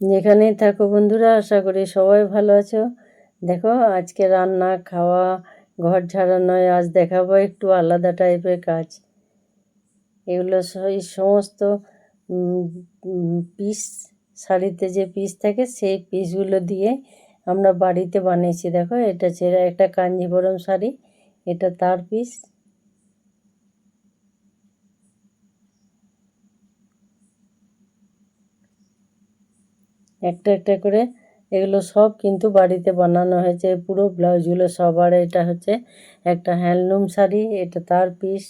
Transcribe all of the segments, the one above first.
যেখানেই থাকো বন্ধুরা, আশা করি সবাই ভালো আছো। দেখো, আজকে রান্না, খাওয়া, ঘর ঝাড়া নয়, আজ দেখাবো একটু আলাদা টাইপের কাজ। এগুলো এই সমস্ত পিস শাড়িতে যে পিস থাকে, সেই পিসগুলো দিয়ে আমরা বাড়িতে বানিয়েছি। দেখো, এটা ছেড়ে একটা কাঞ্জিবরম শাড়ি, এটা তার পিস একটা একটা করে এগুলো সব কিন্তু বাড়িতে বানানো হয়েছে। পুরো ব্লাউজগুলো সবার। এটা হচ্ছে একটা হ্যান্ডলুম শাড়ি, এটা তার পিস।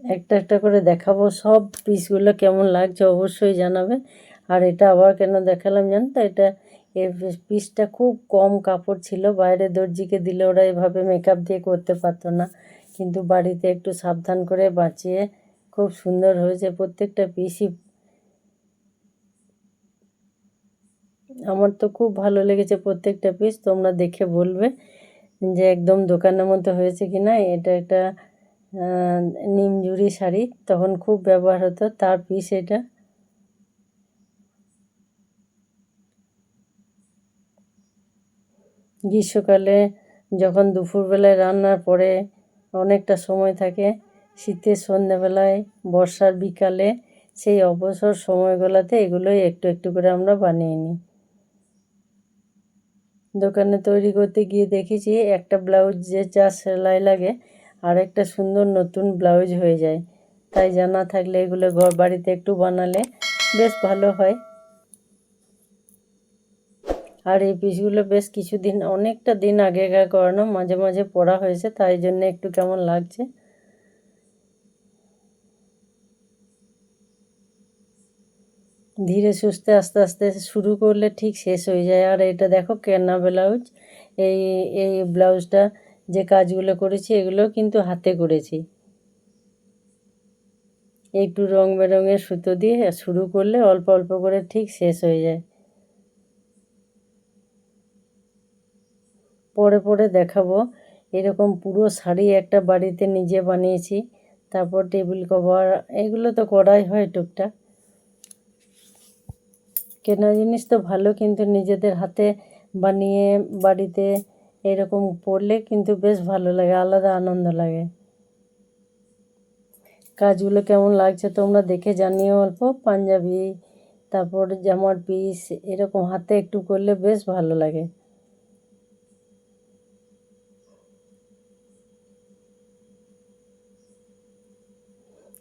একটা একটা করে দেখাবো। সব পিসগুলো কেমন লাগছে অবশ্যই জানাবে আর এটা আবার কেন দেখালাম জানো তো? এটা এর পিসটা খুব কম কাপড় ছিল। বাইরে দর্জিকে দিলে ওরা এভাবে মেকআপ দিয়ে করতে পারতো না। কিন্তু বাড়িতে একটু সাবধান করে বাঁচিয়ে খুব সুন্দর হয়েছে প্রত্যেকটা পিসই। আমার তো খুব ভালো লেগেছে প্রত্যেকটা পিস। তোমরা দেখে বলবে যে একদম দোকানের মতো হয়েছে কি না এটা একটা নিমজুরি শাড়ি, তখন খুব ব্যবহার হতো, তার পিস এটা। গ্রীষ্মকালে যখন দুপুরবেলায় রান্নার পরে অনেকটা সময় থাকে, শীতের সন্ধ্যেবেলায়, বর্ষার বিকালে, সেই অবসর সময়গুলোতে এগুলোই একটু একটু করে আমরা বানিয়ে নিই। দোকানে তৈরি করতে গিয়ে দেখেছি, একটা ব্লাউজ যে যা সেলাই লাগে আর একটা সুন্দর নতুন ব্লাউজ হয়ে যায়। তাই জানা থাকলে এগুলো ঘর বাড়িতে একটু বানালে বেশ ভালো হয়। আর এই পিসগুলো বেশ কিছুদিন, অনেকটা দিন আগেকার করানো মাঝে মাঝে পড়া হয়েছে, তাই জন্য একটু কেমন লাগছে। ধীরে সুস্থে আস্তে আস্তে শুরু করলে ঠিক শেষ হয়ে যায়। আর এটা দেখো কেনা ব্লাউজ। এই এই ব্লাউজটা যে কাজগুলো করেছি, এগুলো কিন্তু হাতে করেছি। একটু রং বেরঙের সুতো দিয়ে শুরু করলে অল্প অল্প করে ঠিক শেষ হয়ে যায়। পরে পরে দেখাবো। এরকম পুরো শাড়ি একটা বাড়িতে নিজে বানিয়েছি, তারপর টেবিল কভার, এগুলো তো করাই হয় টুকটাক। কেনা জিনিস তো ভালো, কিন্তু নিজেদের হাতে বানিয়ে বাড়িতে এরকম পরলে কিন্তু বেশ ভালো লাগে, আলাদা আনন্দ লাগে। কাজগুলো কেমন লাগছে তোমরা দেখে জানিও অল্প, পাঞ্জাবি, তারপর জামার পিস এরকম হাতে একটু করলে বেশ ভালো লাগে।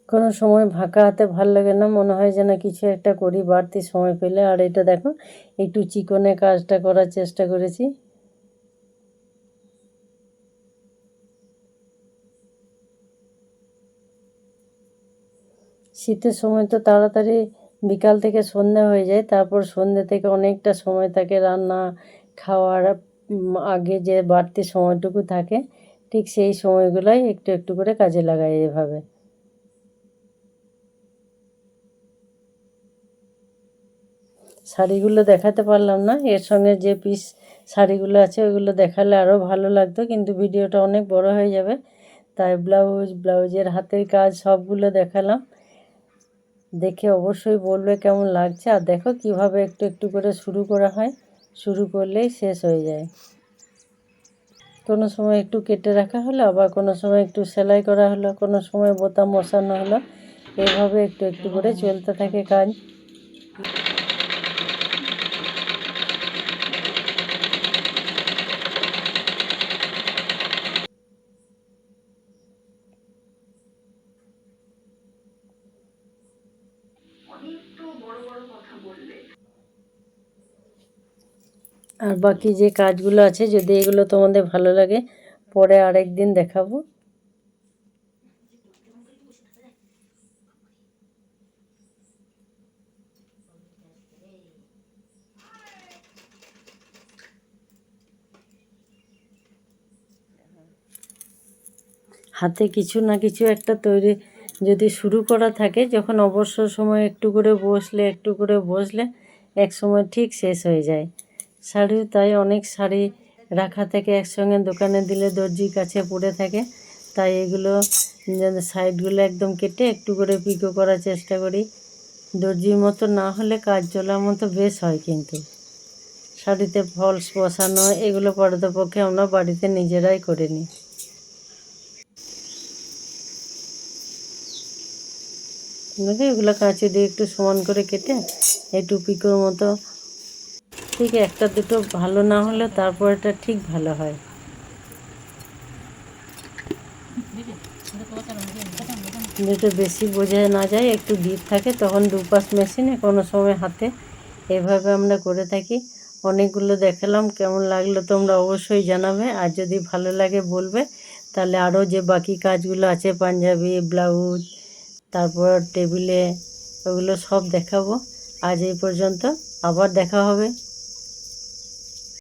কোনো সময় ফাঁকা হাতে ভালো লাগে না, মনে হয় যেন কিছু একটা করি, বাড়তি সময় পেলে। আর এটা দেখো, একটু চিকনে কাজটা করার চেষ্টা করেছি। শীতের সময় তো তাড়াতাড়ি বিকাল থেকে সন্ধ্যা হয়ে যায়, তারপর সন্ধ্যে থেকে অনেকটা সময় থাকে রান্না খাওয়ার আগে যে বাড়তি সময়টুকু থাকে, ঠিক সেই সময়গুলোই একটু একটু করে কাজে লাগাই এভাবে। শাড়িগুলো দেখাতে পারলাম না, এর সঙ্গে যে পিস শাড়িগুলো আছে ওইগুলো দেখালে আরও ভালো লাগতো, কিন্তু ভিডিওটা অনেক বড় হয়ে যাবে, তাই ব্লাউজ, ব্লাউজের হাতের কাজ সবগুলো দেখালাম। দেখে অবশ্যই বলবে কেমন লাগছে। আর দেখো কীভাবে একটু একটু করে শুরু করা হয়। শুরু করলেই শেষ হয়ে যায়। কোনো সময় একটু কেটে রাখা হলো, আবার কোনো সময় একটু সেলাই করা হলো, কোনো সময় বোতাম বসানো হলো। এভাবে একটু একটু করে চলতে থাকে কাজ। আর বাকি যে কাজগুলো আছে, যদি এগুলো তোমাদের ভালো লাগে, পরে আরেক দিন দেখাবো। হাতে কিছু না কিছু একটা তৈরি যদি শুরু করা থাকে, যখন অবসর সময় একটু করে বসলে, একটু করে বসলে, এক সময় ঠিক শেষ হয়ে যায়। শাড়ি তাই, অনেক শাড়ি রাখা থাকে একসঙ্গে, দোকানে দিলে দর্জির কাছে পড়ে থাকে। তাই এগুলো সাইডগুলো একদম কেটে একটু করে পিকো করার চেষ্টা করি। দর্জির মতো না হলে কাজ চলার মতো বেশ হয় কিন্তু। শাড়িতে ফলস বসানো, এগুলো পক্ষে আমরা বাড়িতে নিজেরাই করে নিই। বুঝলে এগুলো কাঁচি দিয়ে একটু সমান করে কেটে একটু পিকোর মতো। ঠিক একটা দুটো ভালো না হলে তারপর এটা ঠিক ভালো হয়। যেটা বেশি বোঝা না যায়, একটু ডিপ থাকে, তখন দুপাশ মেশিনে কোনো সময় হাতে এভাবে আমরা করে থাকি। অনেকগুলো দেখালাম, কেমন লাগল তোমরা অবশ্যই জানাবে, আর যদি ভালো লাগে বলবে, তাহলে আরও যে বাকি কাজগুলো আছে, পাঞ্জাবি, ব্লাউজ তারপর টেবিলে ওগুলো সব দেখাবো। আজ এই পর্যন্ত আবার দেখা হবে।